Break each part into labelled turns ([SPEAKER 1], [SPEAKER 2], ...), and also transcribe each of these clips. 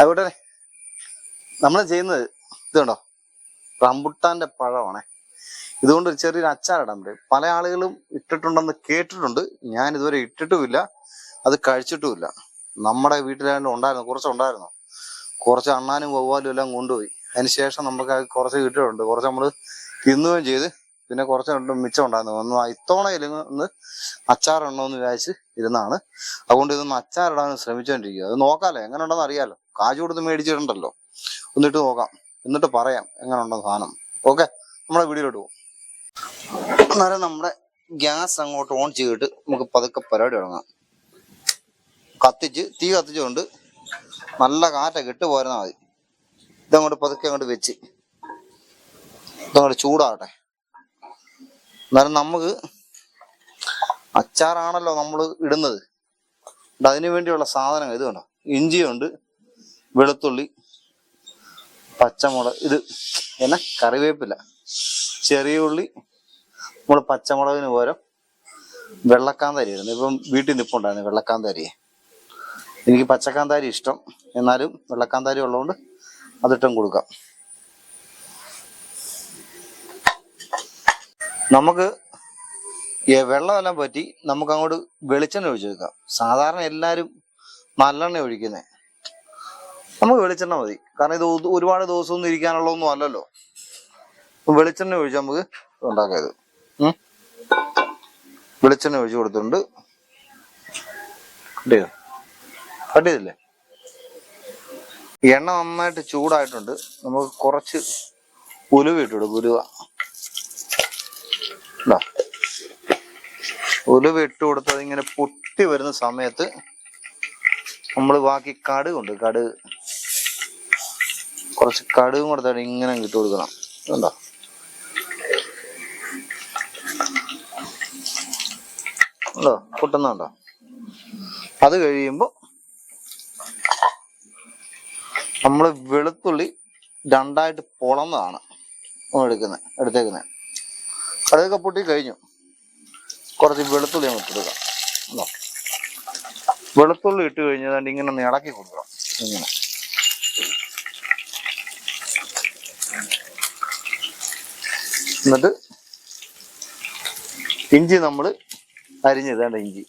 [SPEAKER 1] അതുകൊണ്ട് നമ്മൾ ചെയ്യുന്നത് ഇതുണ്ടോ? റംബുട്ടാന്റെ പഴമാണേ. ഇതുകൊണ്ട് ഒരു ചെറിയൊരു അച്ചാറിടാൻ പറ്റും പല ആളുകളും ഇട്ടിട്ടുണ്ടെന്ന് കേട്ടിട്ടുണ്ട്. ഞാൻ ഇതുവരെ ഇട്ടിട്ടുമില്ല. അത് കഴിച്ചിട്ടുമില്ല. നമ്മുടെ വീട്ടിലാണ്ട് ഉണ്ടായിരുന്നു. കുറച്ചുണ്ടായിരുന്നു കുറച്ച് അണ്ണാനും വവ്വാലും എല്ലാം കൊണ്ടുപോയി. അതിന് ശേഷം നമുക്ക് കുറച്ച് കിട്ടിയിട്ടുണ്ട്. കുറച്ച് നമ്മൾ തിന്നുകയും ചെയ്ത് പിന്നെ കുറച്ച് രണ്ടും മിച്ചം ഉണ്ടായിരുന്നു. ഒന്ന് ഇത്തവണയിൽ ഒന്ന് അച്ചാറുണ്ടോ എന്ന് വിചാരിച്ച് ഇരുന്നാണ്. അതുകൊണ്ട് ഇതൊന്ന് അച്ചാറിടാൻ ശ്രമിച്ചുകൊണ്ടിരിക്കുക. അത് നോക്കാലോ എങ്ങനെ ഉണ്ടെന്ന് അറിയാലോ. കാജു കൊടുത്ത് മേടിച്ചിട്ടുണ്ടല്ലോ. ഒന്നിട്ട് നോക്കാം. എന്നിട്ട് പറയാം എങ്ങനെ ഉണ്ടെന്ന് സാധനം. ഓക്കെ നമ്മുടെ വീഡിയോയിലോട്ട് പോകും. അന്നേരം നമ്മുടെ ഗ്യാസ് അങ്ങോട്ട് ഓൺ ചെയ്തിട്ട് നമുക്ക് പതുക്കെ പരിപാടി തുടങ്ങാം. കത്തിച്ച് തീ കത്തിച്ചുകൊണ്ട് നല്ല കാറ്റൊക്കെ ഇട്ട് പോരുന്നാൽ മതി. ഇതങ്ങോട്ട് പതുക്കെ അങ്ങോട്ട് വെച്ച്. ഇതങ്ങോട്ട് ചൂടാകട്ടെ. അന്നേരം നമുക്ക് അച്ചാറാണല്ലോ നമ്മൾ ഇടുന്നത്. അതിന് വേണ്ടിയുള്ള സാധനം ഇത് വേണം ഇഞ്ചിയുണ്ട് വെളുത്തുള്ളി പച്ചമുളക്. ഇത് എന്നാ കറിവേപ്പില. ചെറിയ ഉള്ളി നമ്മൾ പച്ചമുളകിന് പകരം വെള്ളക്കാന്താരി ഇടുന്നു ഇപ്പം വീട്ടിൽ നിൽപ്പുണ്ടായിരുന്നു വെള്ളക്കാന്താരി. എനിക്ക് പച്ചക്കാന്താരി ഇഷ്ടം. എന്നാലും വെള്ളക്കാന്താരി ഉള്ളതുകൊണ്ട് അതിട്ടും കൊടുക്കാം. നമുക്ക് വെള്ളമെല്ലാം പറ്റി നമുക്ക് അങ്ങോട്ട് വെളിച്ചെണ്ണ ഒഴിച്ചു വെക്കാം സാധാരണ എല്ലാവരും നല്ലെണ്ണ ഒഴിക്കുന്നത് നമുക്ക് വെളിച്ചെണ്ണ മതി. കാരണം ഇത് ഒരുപാട് ദിവസമൊന്നും ഇരിക്കാനുള്ളതൊന്നും അല്ലല്ലോ. വെളിച്ചെണ്ണ ഒഴിച്ച് നമുക്ക് ഉണ്ടാക്കിയത്. വെളിച്ചെണ്ണ ഒഴിച്ചു കൊടുത്തിട്ടുണ്ട്. കട്ട് ചെയ്തോ? എണ്ണ നന്നായിട്ട് ചൂടായിട്ടുണ്ട്. നമുക്ക് കുറച്ച് ഉലുവ ഇട്ട് കൊടുക്കും ഉലുവ. ഉലുവ ഇട്ട് കൊടുത്തത് ഇങ്ങനെ പൊട്ടി വരുന്ന സമയത്ത് നമ്മൾ ബാക്കി കടുകുണ്ട്. കടുക് കുറച്ച് കടുകും കൊടുത്താൽ ഇങ്ങനെ ഇട്ട് കൊടുക്കണം. കണ്ടോ ഉണ്ടോ? പൊട്ടുന്നുണ്ടോ? അത് കഴിയുമ്പോൾ നമ്മൾ വെളുത്തുള്ളി രണ്ടായിട്ട് പൊളന്നതാണ്. എടുക്കുന്നത് എടുത്തേക്കുന്നത് കടുകൊക്കെ പൊട്ടി കഴിഞ്ഞു. കുറച്ച് വെളുത്തുള്ളി നമുക്ക് ഇട്ടെടുക്കാം വെളുത്തുള്ളി ഇട്ട് കഴിഞ്ഞാൽ ഇങ്ങനെ ഒന്ന് ഇളക്കി കൊടുക്കണം. ഇങ്ങനെ. എന്നിട്ട് ഇഞ്ചി നമ്മൾ അരിഞ്ഞിടേണ്ട ഇഞ്ചി.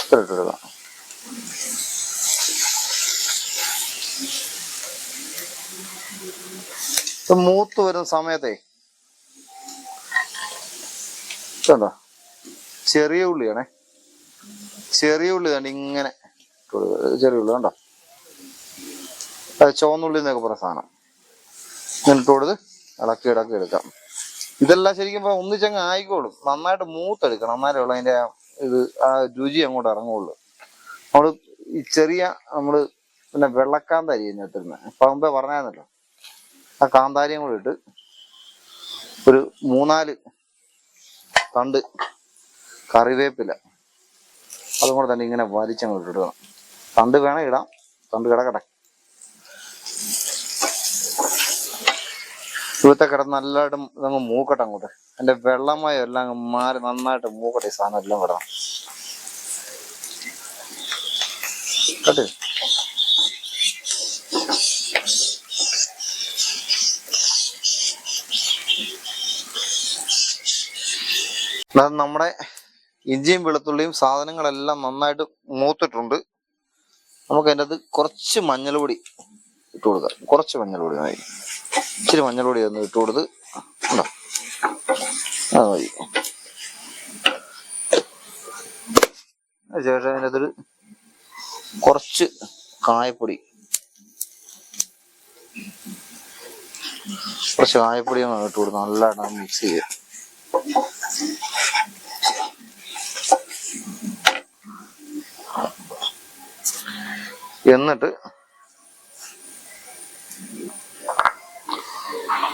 [SPEAKER 1] ഇത്ര ഇട്ടെടുക്കാം മൂത്ത് വരുന്ന സമയത്തെ. കണ്ടോ? ചെറിയ ഉള്ളിയാണേ. ചെറിയ ഉള്ളി കണ്ട് ഇങ്ങനെ ചെറിയ ഉള്ളി കണ്ടോ? അത് ചുവന്നുള്ളി എന്നൊക്കെ പറയുന്ന സാധനം. എന്നിട്ട് കൊടുത്ത് ഇളക്കി ഇളക്കി എടുക്കാം. ഇതെല്ലാം ശരിക്കും ഒന്നിച്ചങ്ങ് ആയിക്കോളും. നന്നായിട്ട് മൂത്തെടുക്കണം. എന്നാലേ ഉള്ളൂ അതിന്റെ ഇത് ആ രുചി അങ്ങോട്ട് ഇറങ്ങുള്ളൂ. നമ്മൾ ഈ ചെറിയ നമ്മൾ പിന്നെ വെള്ളക്കാന്തരി അപ്പൊ മുമ്പേ പറഞ്ഞായിരുന്നല്ലോ. ആ കാന്താരിയും കൂടെ ഇട്ട് ഒരു മൂന്നാൽ തണ്ട് കറിവേപ്പില അതും കൂടെ തന്നെ ഇങ്ങനെ വലിച്ചങ്ങോട്ട് ഇടണം തണ്ട് വേണം ഇടാം. തണ്ട് കിടക്കട്ടെ. ഇവിടുത്തെ കിടന്ന് നല്ലതായിട്ട് ഇതങ്ങ് മൂക്കട്ടെ അങ്ങോട്ട്. അതിന്റെ വെള്ളമയം എല്ലാം അങ്ങ് മാറി നന്നായിട്ട് മൂക്കട്ടെ ഈ സാധനം എല്ലാം കിടണം കേട്ടോ നമ്മുടെ ഇഞ്ചിയും വെളുത്തുള്ളിയും സാധനങ്ങളെല്ലാം നന്നായിട്ട് മൂത്തിട്ടുണ്ട്. നമുക്ക് അതിന്റെ അത് കുറച്ച് മഞ്ഞൾപൊടി ഇട്ട് കൊടുക്കാം. കുറച്ച് മഞ്ഞൾപൊടി മതി. ഇച്ചിരി മഞ്ഞൾപൊടി ഒന്ന് ഇട്ട് കൊടുത്ത് ഉണ്ടോ? അത് മതി. അതിനുശേഷം അതിന്റെ അതൊരു കുറച്ച് കായപ്പൊടി. കുറച്ച് കായപ്പൊടി ഇട്ട് കൊടുത്ത് നല്ലതായിട്ട് മിക്സ് ചെയ്യുക എന്നിട്ട്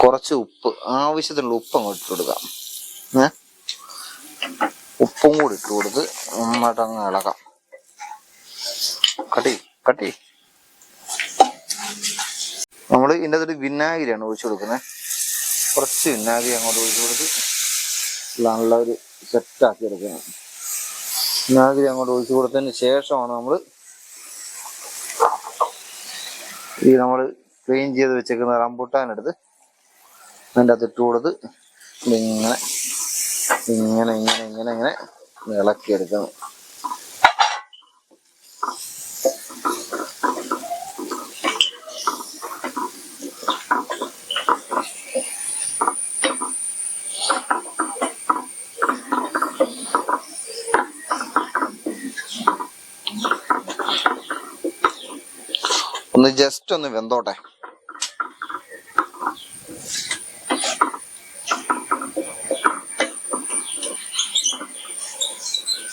[SPEAKER 1] കുറച്ച് ഉപ്പ് ആവശ്യത്തിനുള്ള ഉപ്പ് അങ്ങോട്ട് ഇട്ട് കൊടുക്കാം. ഏ? ഉപ്പും കൂടി ഇട്ട് കൊടുത്ത് നന്നായിട്ട് അങ്ങ് ഇളക്കാം. കട്ടി കട്ടി നമ്മൾ ഇതിന്റെ അകത്തൊരു വിനാഗിരിയാണ് ഒഴിച്ചു കൊടുക്കുന്നത്. കുറച്ച് വിനാഗിരി അങ്ങോട്ട് ഒഴിച്ചു കൊടുത്ത് നല്ല ഒരു സെറ്റാക്കി എടുക്കണം. വിനാഗിരി അങ്ങോട്ട് ഒഴിച്ചു കൊടുത്തതിന് ശേഷമാണ് നമ്മൾ ഈ നമ്മൾ ക്ലീൻ ചെയ്ത് വെച്ചേക്കുന്ന റംബുട്ടാൻ എടുത്ത് അതിന്റെ അകത്ത് ഇട്ട് കൊടുത്ത് ഇങ്ങനെ ഇങ്ങനെ ഇങ്ങനെ ഇങ്ങനെ ഇങ്ങനെ ഇളക്കിയെടുക്കണം. ഒന്ന് ജസ്റ്റ് ഒന്ന് വെന്തോട്ടെ.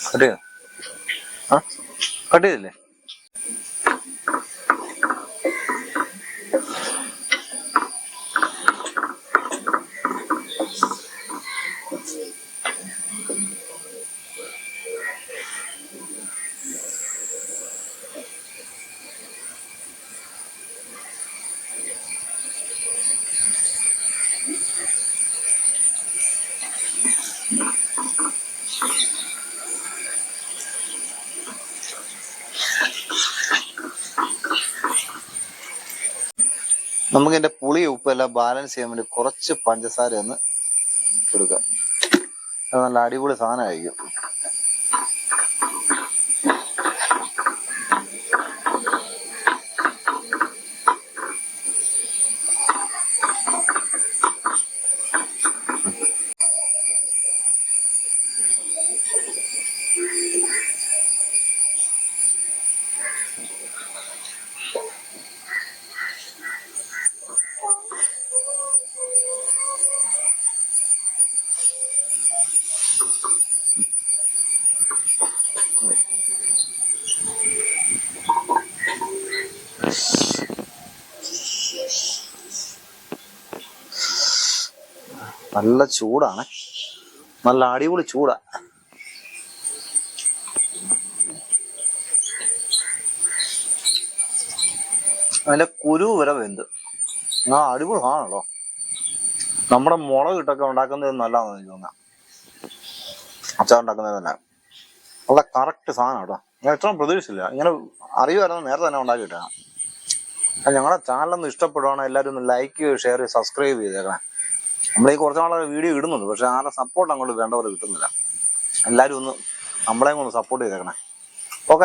[SPEAKER 1] കട്ട് ആ ചെയ്തില്ലേ? നമുക്ക് ഇതിന്റെ പുളി ഉപ്പ് എല്ലാം ബാലൻസ് ചെയ്യാൻ വേണ്ടി കുറച്ച് പഞ്ചസാര ഒന്ന് കൊടുക്കാം. അത് നല്ല അടിപൊളി സാധനമായിരിക്കും. നല്ല ചൂടാണ്. നല്ല അടിപൊളി ചൂടാ. അതിന്റെ കുരു വരെ വെന്ത്. ആ അടിപൊളി ആണല്ലോ നമ്മുടെ മുളക് ഇട്ടൊക്കെ ഉണ്ടാക്കുന്നത് നല്ലതാണെന്ന് എനിക്ക് തോന്നുന്നത് അച്ചാർ ഉണ്ടാക്കുന്നത് തന്നെ നല്ല കറക്റ്റ് സാധനം കേട്ടോ. ഞാൻ ഇത്രയും പ്രതീക്ഷിച്ചില്ല. ഇങ്ങനെ അറിയുമായിരുന്നു നേരത്തെ തന്നെ ഉണ്ടാക്കിയിട്ടാണ്. ഞങ്ങളുടെ ചാനലൊന്ന് ഇഷ്ടപ്പെടുവാണ് എല്ലാവരും ഒന്ന് ലൈക്ക് ഷെയർ സബ്സ്ക്രൈബ് ചെയ്തേക്കണേ. ഈ കുറച്ച് നാളെ വീഡിയോ ഇടുന്നുണ്ട് പക്ഷെ ആരുടെ സപ്പോർട്ട് അങ്ങോട്ട് വേണ്ടവർ കിട്ടുന്നില്ല. എല്ലാവരും ഒന്ന് നമ്മളെയും ഒന്ന് സപ്പോർട്ട് ചെയ്തേക്കണേ. ഓക്കെ